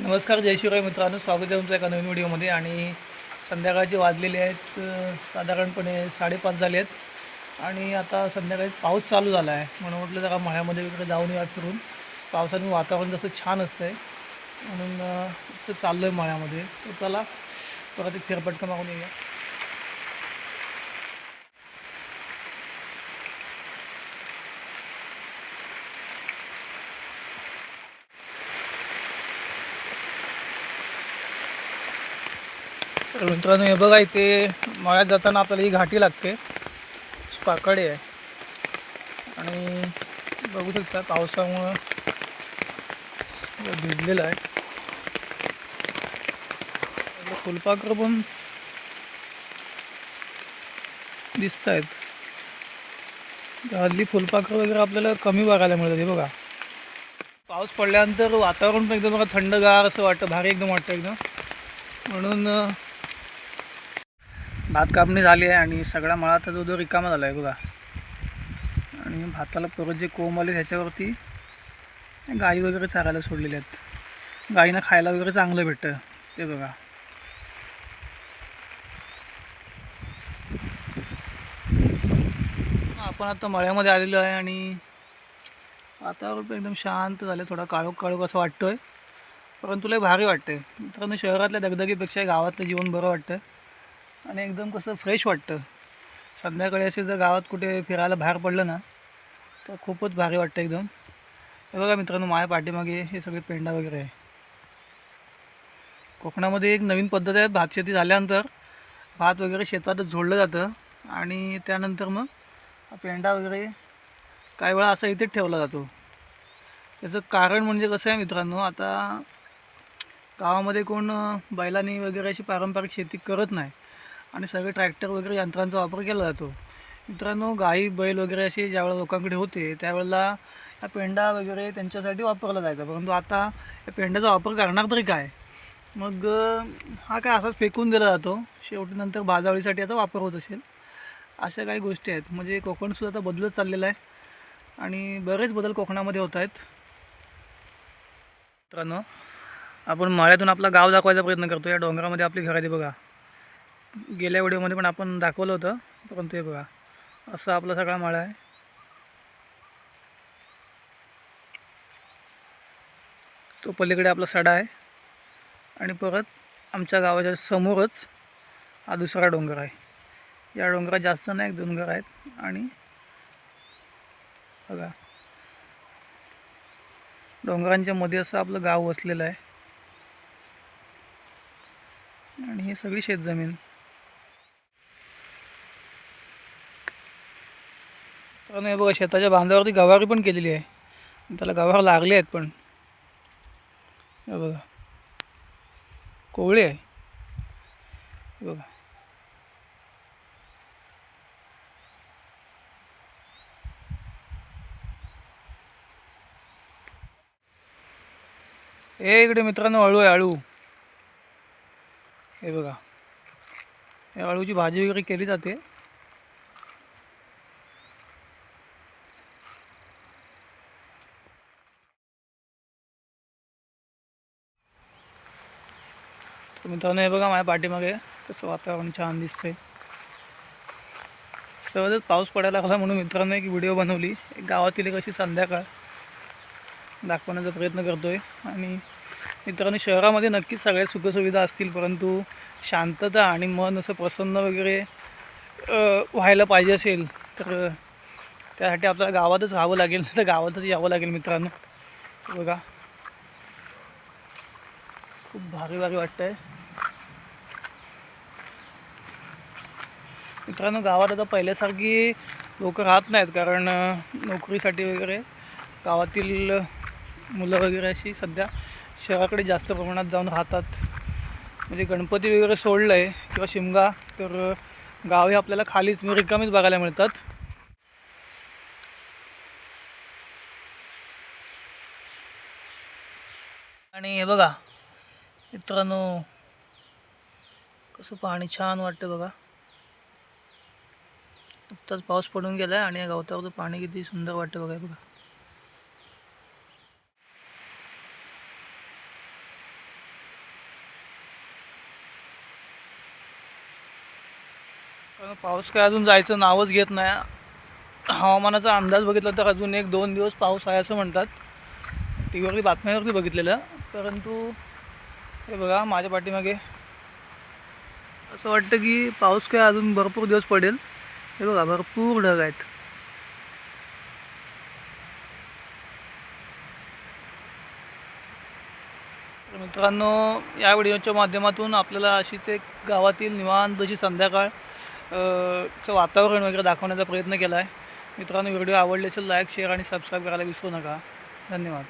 नमस्कार जय शिवराय मित्रांनो. स्वागत आहे तुमचं एका नवीन व्हिडिओमध्ये. आणि संध्याकाळचे वाजलेले आहेत साधारणपणे साडेपाच झाले आहेत. आणि आता संध्याकाळी पाऊस चालू झाला आहे. म्हणून म्हटलं जरा मळ्यामध्ये वगैरे जाऊन या फिरून. पावसाने वातावरण जसं छान असतं आहे म्हणून अं, चाललो आहे मळ्यामध्ये. तर चला परत एक फेरपटका मागून येऊया. तर मित्रांनो हे बघा इथे मळ्यात जाताना आपल्याला ही घाटी लागते. पाकडे आहे. आणि बघू शकता पावसामुळं भिजलेलं आहे. फुलपाखर पण दिसत आहेत हल्ली फुलपाखर वगैरे आपल्याला कमी बघायला मिळतात हे बघा. पाऊस पडल्यानंतर वातावरण पण एकदम बघा थंडगार असं वाटतं भारी एकदम वाटतं एकदम. म्हणून भात कापणी झाली आहे आणि सगळा मळा आता जो रिकामा झाला आहे बघा. आणि भाताला परत जे कोंब आले त्याच्यावरती गाई वगैरे चारायला सोडलेल्या आहेत. गाईना खायला वगैरे चांगलं भेटतं ते बघा. आपण आता मळ्यामध्ये आलेलो आहे आणि वातावरण एकदम शांत झालं थोडा काळोख काळोख असं वाटतोय. परंतु लय भारी वाटतंय. मित्रांनो शहरातल्या दगदगीपेक्षा गावातलं जीवन बरं वाटतं. आणि एकदम कसं फ्रेश वाटतं. संध्याकाळी असे जर गावात कुठे फिरायला बाहेर पडलं ना तर खूपच भारी वाटतं एकदम. हे बघा मित्रांनो माझ्या पाठीमागे हे सगळे पेंडा वगैरे आहे. कोकणामध्ये एक नवीन पद्धत आहे भात शेती झाल्यानंतर भात वगैरे शेतातच झोडलं जातं. आणि त्यानंतर मग पेंडा वगैरे काही वेळा असा इथेच ठेवला जातो. त्याचं कारण म्हणजे कसं आहे मित्रांनो आता गावामध्ये कोण बैलांनी वगैरे अशी पारंपरिक शेती करत नाही. आणि सगळे ट्रॅक्टर वगैरे यंत्रांचा वापर केला जातो. मित्रांनो गाई बैल वगैरे असे ज्यावेळेला लोकांकडे होते त्यावेळेला हा पेंडा वगैरे त्यांच्यासाठी वापरला जायचा. परंतु आता या पेंड्याचा वापर करणार तरी काय? मग हा काय असाच फेकून दिला जातो. शेवटी नंतर बाजावळीसाठी याचा वापर होत असेल. अशा काही गोष्टी आहेत. म्हणजे कोकणसुद्धा आता बदलत चाललेला आहे. आणि बरेच बदल कोकणामध्ये होत आहेत. मित्रांनो आपण माळ्यातून आपला गाव दाखवायचा प्रयत्न करतो. या डोंगरामध्ये आपली घर आहे बघा. गेल्या व्हिडिओमध्ये पण आपण दाखवलं होतं. पण ते बघा. असं आपला सगळा माळा आहे. तो पलीकडे आपला सडा आहे. आणि परत आमच्या गावाच्या समोरच हा दुसरा डोंगर आहे. या डोंगरात जास्त नाही एक दोन घर आहेत. आणि बघा. डोंगरांच्या मध्ये असं आपलं गाव वसलेलं आहे. आणि ही सगळी शेतजमीन. तर हे बघा शेताच्या बांधावरती गवारी पण केलेली आहे. त्याला गवार लागले आहेत पण. हे बघा. कोवळी आहे. बघा. हे इकडे मित्रांनो अळू आहे अळू. हे बघा. या अळूची भाजी वगैरे केली जाते. तर मित्रांनो हे बघा माझ्या पाठीमागे तसं वातावरण छान दिसतंय. सहजच पाऊस पडायला लागला म्हणून मित्रांनो एक व्हिडिओ बनवली. एक गावातील एक अशी संध्याकाळ दाखवण्याचा प्रयत्न करतोय. आणि मित्रांनो शहरामध्ये नक्कीच सगळ्या सुखसुविधा असतील परंतु शांतता आणि मन असं प्रसन्न वगैरे व्हायला पाहिजे असेल तर त्यासाठी आपल्याला गावातच राहावं लागेल. तर गावातच यावं लागेल मित्रांनो. बघा. खूप भारी भारी वाटतंय. मित्रांनो गावात आता पहिल्यासारखी लोक राहत नाहीत कारण नोकरीसाठी वगैरे गावातील मुलं वगैरे अशी सध्या शहराकडे जास्त प्रमाणात जाऊन राहतात. म्हणजे गणपती वगैरे सोडलं आहे किंवा शिमगा तर गाव हे आपल्याला खालीच म्हणजे रिकामीच बघायला मिळतात. आणि हे बघा मित्रांनो कसं पाणी छान वाटतं बघा. आत्ताच पाऊस पडून गेला आणि या गवतावर पाणी किती सुंदर वाटतं बघा बघा. कारण पाऊस काय अजून जायचं नावच घेत नाही. हवामानाचा अंदाज बघितला तर अजून एक दोन दिवस पाऊस आहे असं म्हणतात. टी व्हीवरती बातम्यांवरती बघितलेलं. परंतु हे बघा माझ्या पाठीमागे असं वाटतं की पाऊस काय अजून भरपूर दिवस पडेल. हे बघा भरपूर ढग आहेत. तर मित्रांनो या व्हिडिओच्या माध्यमातून आपल्याला अशीच एक गावातील निवांत अशी संध्याकाळ चं वातावरण वगैरे दाखवण्याचा प्रयत्न केला आहे मित्रांनो व्हिडिओ आवडले असेल लाईक शेअर आणि सबस्क्राईब करायला विसरू नका. धन्यवाद.